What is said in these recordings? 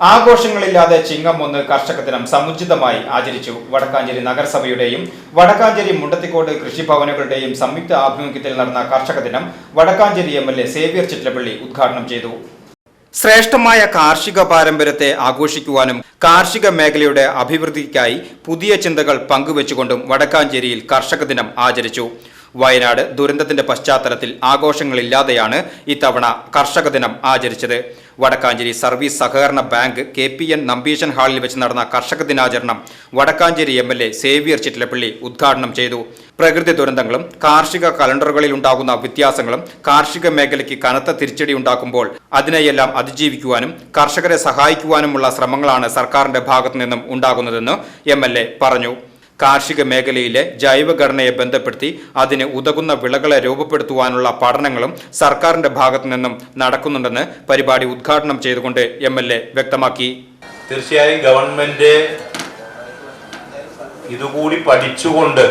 ആഘോഷങ്ങളില്ലാതെ ചിങ്ങം ഒന്ന് കർഷക ദിനം സമുചിതമായി ആചരിച്ചു. വടക്കാഞ്ചേരി നഗരസഭയുടെയും വടക്കാഞ്ചേരി മുണ്ടത്തിക്കോട് കൃഷിഭവനുകളുടെയും സംയുക്ത ആഭിമുഖ്യത്തിൽ നടന്ന കർഷക ദിനം Vadakkanchery M L A Xavier Chittilappally ഉദ്ഘാടനം ചെയ്തു. ശ്രേഷ്ഠമായ കാർഷിക പാരമ്പര്യത്തെ ആഘോഷിക്കുവാനും കാർഷിക മേഖലയുടെ അഭിവൃദ്ധിക്കായി പുതിയ ചിന്തകൾ പങ്കുവെച്ചുകൊണ്ടും വടക്കാഞ്ചേരിയിൽ കർഷക ദിനം ആചരിച്ചു. വയനാട് ദുരന്തത്തിന്റെ പശ്ചാത്തലത്തിൽ ആഘോഷങ്ങളില്ലാതെയാണ് ഇത്തവണ കർഷക ദിനം ആചരിച്ചത്. വടക്കാഞ്ചേരി സർവീസ് സഹകരണ bank K P N Nambeesan ഹാളിൽ വെച്ച് നടന്ന കർഷക ദിനാചരണം Vadakkanchery M L A Xavier Chittilappally ഉദ്ഘാടനം ചെയ്തു. പ്രകൃതി ദുരന്തങ്ങളും കാർഷിക കലണ്ടറുകളിൽ ഉണ്ടാകുന്ന വ്യത്യാസങ്ങളും കാർഷിക മേഖലയ്ക്ക് കനത്ത തിരിച്ചടി ഉണ്ടാക്കുമ്പോൾ അതിനെയെല്ലാം അതിജീവിക്കുവാനും കർഷകരെ സഹായിക്കുവാനുമുള്ള ശ്രമങ്ങളാണ് സർക്കാരിന്റെ ഭാഗത്തു നിന്നും ഉണ്ടാകുന്നതെന്ന് എം പറഞ്ഞു. കാർഷിക മേഖലയിലെ ജൈവഘടനയെ ബന്ധപ്പെടുത്തി അതിന് ഉതകുന്ന വിളകളെ രൂപപ്പെടുത്തുവാനുള്ള പഠനങ്ങളും സർക്കാരിന്റെ ഭാഗത്തു നിന്നും നടക്കുന്നുണ്ടെന്ന് പരിപാടി ഉദ്ഘാടനം ചെയ്തുകൊണ്ട് എം വ്യക്തമാക്കി. തീർച്ചയായും ഗവൺമെന്റ് ഇതുകൂടി പഠിച്ചുകൊണ്ട്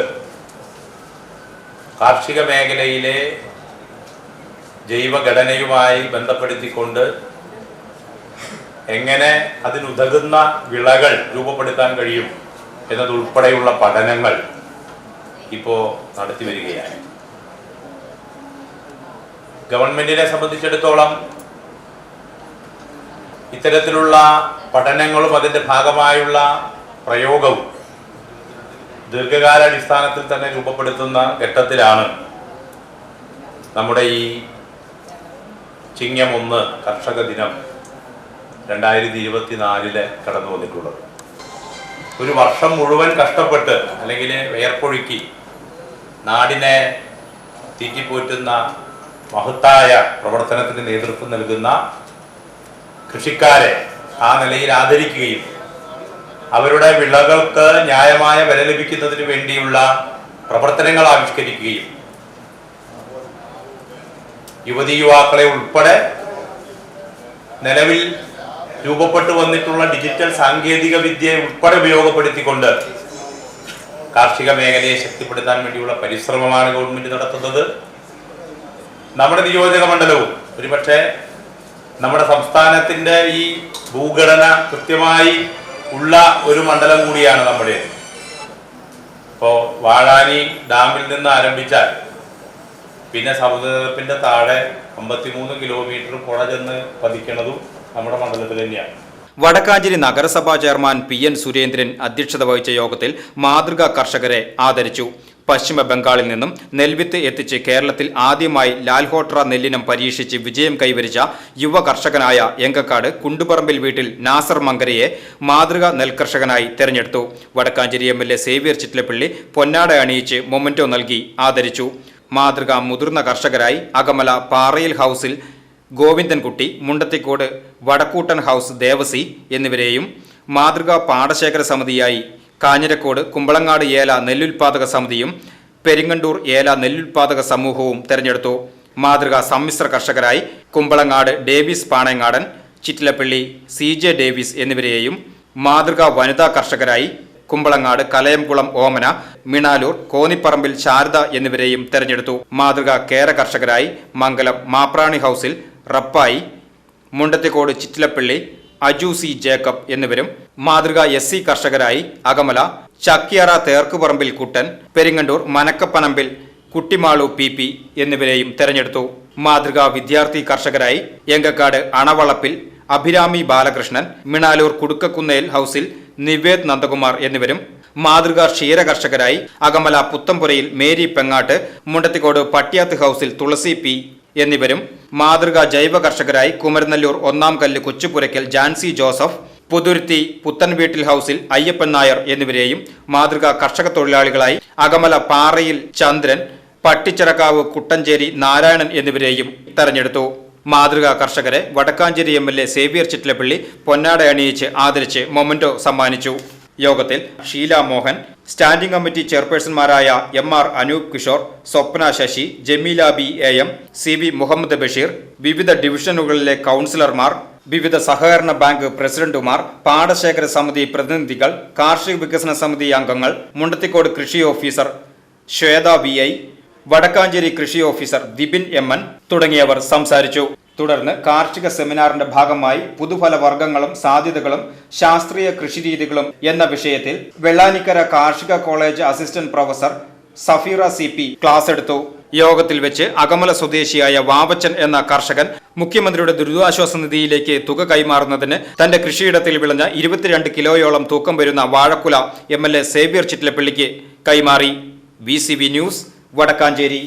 കാർഷിക മേഖലയിലെ ജൈവഘടനയുമായി ബന്ധപ്പെടുത്തിക്കൊണ്ട് എങ്ങനെ അതിനുതകുന്ന വിളകൾ രൂപപ്പെടുത്താൻ കഴിയും. എന്നതുൾപ്പെടെയുള്ള പഠനങ്ങൾ ഇപ്പോൾ നടത്തി വരികയാണ്. ഗവൺമെന്റിനെ സംബന്ധിച്ചിടത്തോളം ഇത്തരത്തിലുള്ള പഠനങ്ങളും അതിന്റെ ഭാഗമായുള്ള പ്രയോഗവും ദീർഘകാലാടിസ്ഥാനത്തിൽ തന്നെ രൂപപ്പെടുത്തുന്ന ഘട്ടത്തിലാണ് നമ്മുടെ ഈ ചിങ്ങം ഒന്ന് കർഷക ദിനം രണ്ടായിരത്തി ഇരുപത്തിനാലിൽ കടന്നു വന്നിട്ടുള്ളത് ഒരു വർഷം മുഴുവൻ കഷ്ടപ്പെട്ട് അല്ലെങ്കിൽ വിയർപ്പൊഴുക്കി നാടിനെ തീറ്റിപ്പോറ്റുന്ന മഹത്തായ പ്രവർത്തനത്തിന് നേതൃത്വം നൽകുന്ന കൃഷിക്കാരെ ആ നിലയിൽ ആദരിക്കുകയും അവരുടെ വിളകൾക്ക് ന്യായമായ വില ലഭിക്കുന്നതിന് വേണ്ടിയുള്ള പ്രവർത്തനങ്ങൾ ആവിഷ്കരിക്കുകയും യുവതി യുവാക്കളെ ഉൾപ്പെടെ നിലവിൽ രൂപപ്പെട്ടു വന്നിട്ടുള്ള ഡിജിറ്റൽ സാങ്കേതിക വിദ്യയെ ഉൾപ്പെടെ ഉപയോഗപ്പെടുത്തിക്കൊണ്ട് കാർഷിക മേഖലയെ ശക്തിപ്പെടുത്താൻ വേണ്ടിയുള്ള പരിശ്രമമാണ് ഗവൺമെന്റ് നടത്തുന്നത്. നമ്മുടെ നിയോജക മണ്ഡലവും ഒരുപക്ഷെ നമ്മുടെ സംസ്ഥാനത്തിന്റെ ഈ ഭൂഘടന കൃത്യമായി ഉള്ള ഒരു മണ്ഡലം കൂടിയാണ് നമ്മുടെ. ഇപ്പോ വാഴാനി ഡാമിൽ നിന്ന് ആരംഭിച്ചാൽ പിന്നെ സമുദ്രത്തിന്റെ താഴെ അമ്പത്തിമൂന്ന് കിലോമീറ്റർ പുഴ ചെന്ന് പതിക്കണതും നമ്മുടെ മണ്ഡലത്തിൽ തന്നെയാണ്. വടക്കാഞ്ചേരി നഗരസഭാ ചെയർമാൻ പി എൻ സുരേന്ദ്രൻ അധ്യക്ഷത വഹിച്ച യോഗത്തിൽ മാതൃകാ കർഷകരെ ആദരിച്ചു. പശ്ചിമ ബംഗാളിൽ നിന്നും നെൽവിത്ത് എത്തിച്ച് കേരളത്തിൽ ആദ്യമായി ലാൽഹോട്ര നെല്ലിനം പരീക്ഷിച്ച് വിജയം കൈവരിച്ച യുവ കർഷകനായ എങ്കക്കാട് കുണ്ടുപറമ്പിൽ വീട്ടിൽ നാസർ മങ്കരയെ മാതൃകാ നെൽകർഷകനായി തെരഞ്ഞെടുത്തു. Vadakkanchery M L A Xavier Chittilappally പൊന്നാട അണിയിച്ച് മൊമന്റോ നൽകി ആദരിച്ചു. മാതൃക മുതിർന്ന കർഷകരായി അകമല പാറയിൽ ഹൌസിൽ ഗോവിന്ദൻകുട്ടി മുണ്ടത്തിക്കോട് വടക്കൂട്ടൻ ഹൗസ് ദേവസി എന്നിവരെയും മാതൃകാ പാടശേഖര സമിതിയായി കാഞ്ഞിരക്കോട് കുമ്പളങ്ങാട് ഏല നെല്ലുൽപാദക സമിതിയും പെരിങ്ങണ്ടൂർ ഏല നെല്ലുൽപാദക സമൂഹവും തെരഞ്ഞെടുത്തു. മാതൃകാ സമ്മിശ്ര കർഷകരായി Kumbalangad Davis Panayangadan Chittilappally C J Davis എന്നിവരെയും മാതൃകാ വനിതാ കർഷകരായി കുമ്പളങ്ങാട് കലയംകുളം ഓമന മിണാലൂർ കോന്നിപ്പറമ്പിൽ ശാരദ എന്നിവരെയും തെരഞ്ഞെടുത്തു. മാതൃക കേര കർഷകരായി മംഗലം മാപ്രാണി ഹൗസിൽ റപ്പായി മുണ്ടത്തിക്കോട് ചിറ്റിലപ്പള്ളി അജു സി ജേക്കബ് എന്നിവരും മാതൃക എസ് സി കർഷകരായി അകമല ചക്കിയറ തേർക്കുപറമ്പിൽ കുട്ടൻ പെരിങ്ങണ്ടൂർ മനക്കപ്പനമ്പിൽ കുട്ടിമാളു പി പി എന്നിവരെയും തെരഞ്ഞെടുത്തു. മാതൃക വിദ്യാർത്ഥി കർഷകരായി എങ്കക്കാട് അണവളപ്പിൽ അഭിരാമി ബാലകൃഷ്ണൻ മിണാലൂർ കുടുക്കക്കുന്നേൽ ഹൌസിൽ നിവേദ് നന്ദകുമാർ എന്നിവരും മാതൃക ക്ഷീര കർഷകരായി അകമല പുത്തംപുരയിൽ മേരി പെങ്ങാട്ട് മുണ്ടത്തിക്കോട് പട്ടിയാത്ത് ഹൌസിൽ തുളസി പി എന്നിവരും മാതൃക ജൈവ കർഷകരായി കുമരനെല്ലൂർ ഒന്നാം കല്ല് കൊച്ചുപുരയ്ക്കൽ ജാൻസി ജോസഫ് പുതുരുത്തി പുത്തൻവീട്ടിൽ ഹൌസിൽ അയ്യപ്പൻ നായർ എന്നിവരെയും മാതൃക കർഷക തൊഴിലാളികളായി അകമല പാറയിൽ ചന്ദ്രൻ പട്ടിച്ചിറക്കാവ് കുട്ടഞ്ചേരി നാരായണൻ എന്നിവരെയും തെരഞ്ഞെടുത്തു. മാതൃകാ കർഷകരെ Vadakkanchery M L A Xavier Chittilappally പൊന്നാട അണിയിച്ച് ആദരിച്ച് മൊമന്റോ സമ്മാനിച്ചു. യോഗത്തിൽ Sheela Mohan standing committee ചെയർപേഴ്സൺമാരായ M R Anoop Kishore Swapna Sasi Jameela B A M C V Muhammad Basheer വിവിധ ഡിവിഷനുകളിലെ കൗൺസിലർമാർ വിവിധ സഹകരണ ബാങ്ക് പ്രസിഡന്റുമാർ പാടശേഖര സമിതി പ്രതിനിധികൾ കാർഷിക വികസന സമിതി അംഗങ്ങൾ മുണ്ടത്തിക്കോട് കൃഷി officer Swetha V I Vadakkanchery കൃഷി ഓഫീസർ ദിബിൻ എം എൻ തുടങ്ങിയവർ സംസാരിച്ചു. തുടർന്ന് കാർഷിക സെമിനാറിന്റെ ഭാഗമായി പുതുഫല വർഗങ്ങളും സാധ്യതകളും ശാസ്ത്രീയ കൃഷിരീതികളും എന്ന വിഷയത്തിൽ വെള്ളാനിക്കര കാർഷിക college assistant professor Safeera C P class എടുത്തു. യോഗത്തിൽ വെച്ച് അകമല സ്വദേശിയായ വാവച്ചൻ എന്ന കർഷകൻ മുഖ്യമന്ത്രിയുടെ ദുരിതാശ്വാസ നിധിയിലേക്ക് തുക കൈമാറുന്നതിന് തന്റെ കൃഷിയിടത്തിൽ വിളഞ്ഞ ഇരുപത്തിരണ്ട് കിലോയോളം തൂക്കം വരുന്ന വാഴക്കുല എം എൽ എ സേവ്യർ ചിറ്റിലപ്പള്ളിക്ക് കൈമാറി. V news Vadakkanchery.